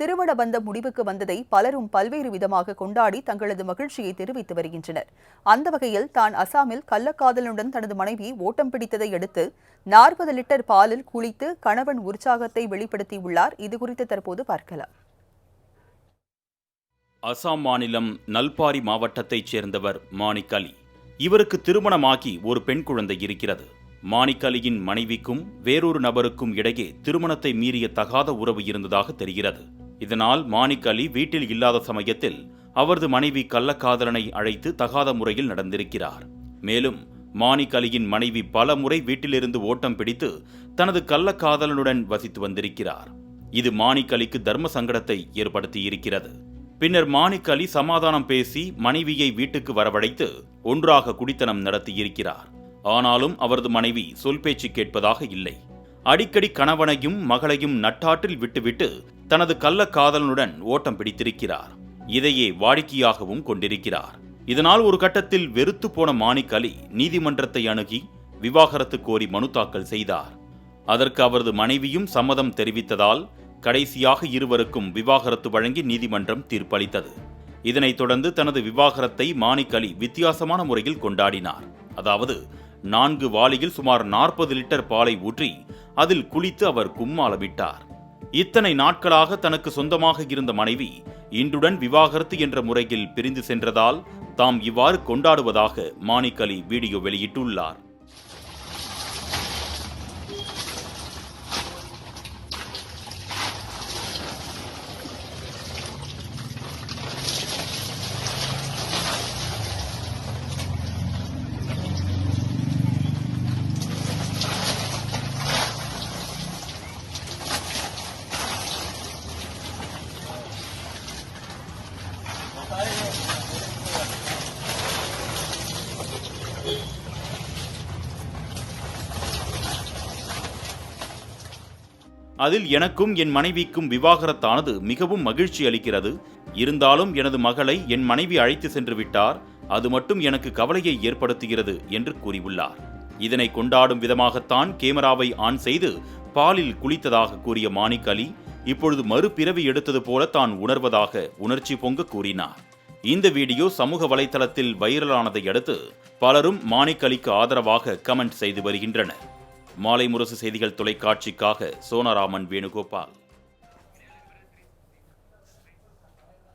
திருமண பந்தம் முடிவுக்கு வந்ததை பலரும் பல்வேறு விதமாக கொண்டாடி தங்களது மகிழ்ச்சியை தெரிவித்து வருகின்றனர். அந்த வகையில் தான் அசாமில் கள்ளக்காதலனுடன் தனது மனைவி ஓட்டம் பிடித்ததை அடுத்து நாற்பது லிட்டர் பாலில் குளித்து கணவன் உற்சாகத்தை வெளிப்படுத்தியுள்ளார். இதுகுறித்து தற்போது பார்க்கலாம். அசாம் மாநிலம் நல்பாரி மாவட்டத்தைச் சேர்ந்தவர் மாணிக் அலி. இவருக்கு திருமணமாகி ஒரு பெண் குழந்தை இருக்கிறது. மாணிக்கலியின் மனைவிக்கும் வேறொரு நபருக்கும் இடையே திருமணத்தை மீறிய தகாத உறவு இருந்ததாக தெரிகிறது. இதனால் மாணிக் அலி வீட்டில் இல்லாத சமயத்தில் அவரது மனைவி கள்ளக்காதலனை அழைத்து தகாத முறையில் நடந்திருக்கிறார். மேலும் மாணிக் அலியின் மனைவி பல முறை வீட்டிலிருந்து ஓட்டம் பிடித்து தனது கள்ளக்காதலனுடன் வசித்து வந்திருக்கிறார். இது மாணிக் அலிக்கு தர்ம சங்கடத்தை ஏற்படுத்தியிருக்கிறது. பின்னர் மாணிக் அலி சமாதானம் பேசி மனைவியை வீட்டுக்கு வரவழைத்து ஒன்றாக குடித்தனம் நடத்தியிருக்கிறார். ஆனாலும் அவரது மனைவி சொல் பேச்சு கேட்பதாக இல்லை. அடிக்கடி கணவனையும் மகளையும் நட்டாற்றில் விட்டுவிட்டு தனது கள்ளக்காதலனுடன் ஓட்டம் பிடித்திருக்கிறார். இதையே வாடிக்கையாகவும் கொண்டிருக்கிறார். இதனால் ஒரு கட்டத்தில் வெறுத்து போன மாணிக் அலி நீதிமன்றத்தை அணுகி விவாகரத்து கோரி மனு தாக்கல் செய்தார். அதற்கு அவரது மனைவியும் சம்மதம் தெரிவித்ததால் கடைசியாக இருவருக்கும் விவாகரத்து வழங்கி நீதிமன்றம் தீர்ப்பளித்தது. இதனைத் தொடர்ந்து தனது விவாகரத்தை மாணிக் அலி வித்தியாசமான முறையில் கொண்டாடினார். அதாவது நான்கு வாளியில் சுமார் நாற்பது லிட்டர் பாலை ஊற்றி அதில் குளித்து அவர் கும்மாளமிட்டார். இத்தனை நாட்களாக தனக்கு சொந்தமாக இருந்த மனைவி இன்றுடன் விவாகரத்து என்ற முறையில் பிரிந்து சென்றதால் தாம் இவ்வாறு கொண்டாடுவதாக மாணிக் அலி வீடியோ வெளியிட்டுள்ளார். அதில் எனக்கும் என் மனைவிக்கும் விவாகரத்தானது மிகவும் மகிழ்ச்சி அளிக்கிறது. இருந்தாலும் எனது மகளை என் மனைவி அழைத்து சென்று விட்டார். அது மட்டும் எனக்கு கவலையை ஏற்படுத்துகிறது என்று கூறியுள்ளார். இதனை கொண்டாடும் விதமாகத்தான் கேமராவை ஆன் செய்து பாலில் குளித்ததாக கூறிய மாணிக் அலி இப்பொழுது மறுபிறவி எடுத்தது போல தான் உணர்வதாக உணர்ச்சி பொங்க கூறினார். இந்த வீடியோ சமூக வலைதளத்தில் வைரலானதை அடுத்து பலரும் மாணிக் அலிக்கு ஆதரவாக கமெண்ட் செய்து வருகின்றனர். மாலை முரசு செய்திகள் தொலைக்காட்சிக்காக சோனாராமன் வேணுகோபால்.